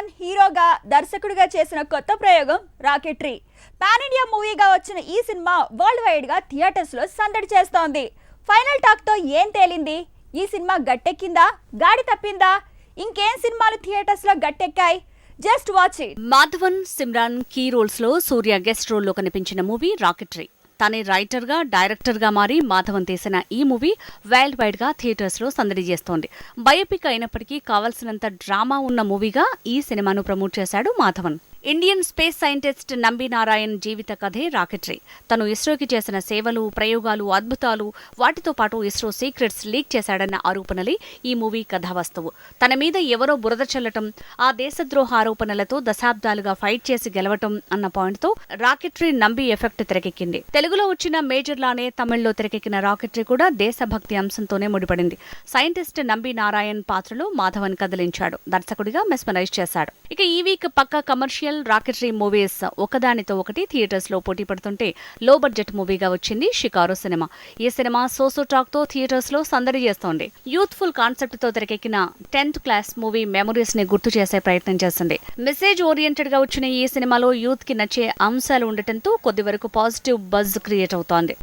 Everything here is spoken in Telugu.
ఖాన్ హీరోగా దర్శకుడిగా చేసిన కొత్త ప్రయోగం రాకెట్రీ. పాన్ ఇండియా మూవీగా వచ్చిన ఈ సినిమా వరల్డ్ వైడ్గా థియేటర్స్లో సందడి చేస్తోంది. ఫైనల్ టాక్తో ఏం తేలింది? ఈ సినిమా గట్టెక్కిందా? గాడి తప్పిందా? ఇంకేం సినిమాలు థియేటర్స్లో గట్టెక్కాయి? Just watch it. Madhavan Simran key రోల్స్లో Surya guest రోల్లో కనిపించిన మూవీ రాకెట్రీ. తనే రైటర్గా డైరెక్టర్గా మారి మాధవన్ తీసిన ఈ మూవీ వరల్డ్ వైడ్గా థియేటర్స్లో సందడి చేస్తోంది. బయోపిక్ అయినప్పటికీ కావాల్సినంత డ్రామా ఉన్న మూవీగా ఈ సినిమాను ప్రమోట్ చేశాడు Madhavan. Indian space scientist Nambi Narayan జీవిత కథే రాకెట్రీ. తను ఇస్రోకి చేసిన సేవలు ప్రయోగాలు అద్భుతాలు వాటితో పాటు ఇస్రో సీక్రెట్స్ లీక్ చేశాడన్న ఆరోపణలే ఈ మూవీ కథావస్తువు తన మీద ఎవరో బురద చల్లటం ఆ దేశద్రోహ ఆరోపణలతో దశాబ్దాలుగా ఫైట్ చేసి గెలవటం అన్న పాయింట్తో రాకెట్రీ నంబి ఎఫెక్ట్ తెరకెక్కింది. తెలుగులో వచ్చిన మేజర్ లానే తమిళ్ళో తెరకెక్కిన రాకెట్రీ కూడా దేశభక్తి అంశంతోనే ముడిపడింది. సైంటిస్ట్ నంబి నారాయణ్ పాత్రలో మాధవన్ కదిలించాడు. దర్శకుడిగా మెస్మరైజ్ చేశాడు. ఇక ఈ వీక్ పక్క కమర్షియల్ రాకెటరీ మూవీస్ ఒకదానితో ఒకటి థియేటర్స్లో పోటీ పడుతుంటే లో బడ్జెట్ మూవీగా వచ్చింది షికారు సినిమా. ఈ సినిమా సోసో టాక్తో థియేటర్స్లో సందడి చేస్తోంది. యూత్ఫుల్ కాన్సెప్ట్తో తెరకెక్కిన టెన్త్ క్లాస్ మూవీ మెమరీస్ని గుర్తు చేసే ప్రయత్నం చేస్తుంది. మెసేజ్ ఓరియంటెడ్గా వచ్చిన ఈ సినిమాలో యూత్కి నచ్చే అంశాలు ఉండటంతో కొద్ది వరకు పాజిటివ్ బజ్ క్రియేట్ అవుతోంది.